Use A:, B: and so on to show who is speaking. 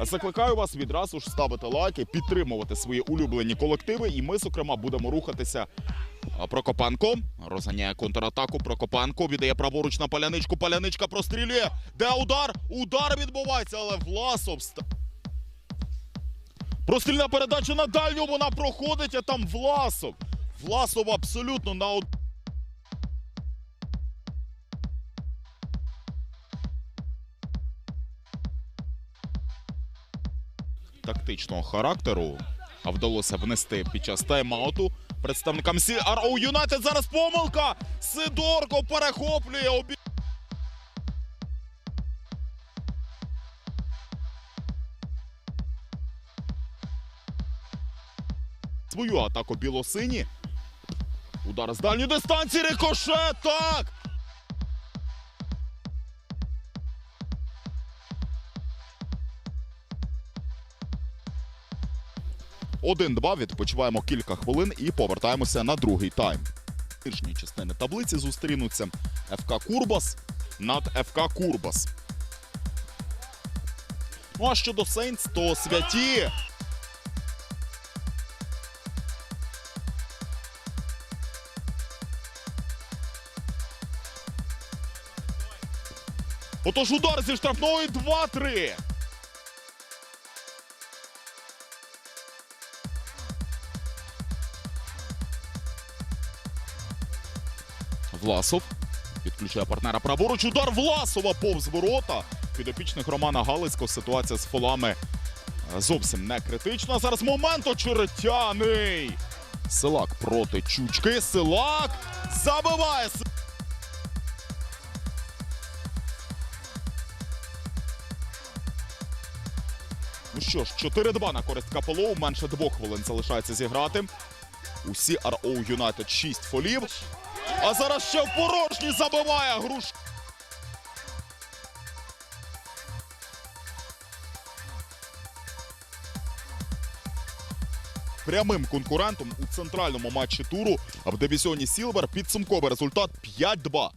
A: Закликаю вас відразу ж ставити лайки, підтримувати свої улюблені колективи. І ми, зокрема, будемо рухатися. А, Прокопенко розганяє контратаку. Прокопенко віддає праворуч на паляничку. Паляничка прострілює. Де удар? Удар відбувається, але Власов Прострільна передача на дальню. Вона проходить, а там Власов. Власов абсолютно на тактичного характеру, а вдалося внести під час тайм-ауту представникам CRO Юнайтед. Зараз помилка! Сидорко перехоплює обі... Свою атаку білосині. Удар з дальньої дистанції, рикошет, так! Один-два відпочиваємо кілька хвилин і повертаємося на другий тайм. Нижні частини таблиці зустрінуться ФК Курбас над ФК Курбас. Ну а щодо Сейнс, то святі. Отож удар зі штрафної 2-3. Власов підключає партнера праворуч. Удар Власова повз ворота. Підопічних Романа Галицького ситуація з фолами е, зовсім не критична. Зараз момент очеретяний. Силак проти Чучки. Силак забиває. Ну що ж, 4-2 на користь КПЛО. Менше двох хвилин залишається зіграти. Усі RO Юнайтед 6 фолів. А зараз ще в порожній забиває груш. Прямим конкурентом у центральному матчі туру в дивізіоні Сілвер підсумковий результат 5-2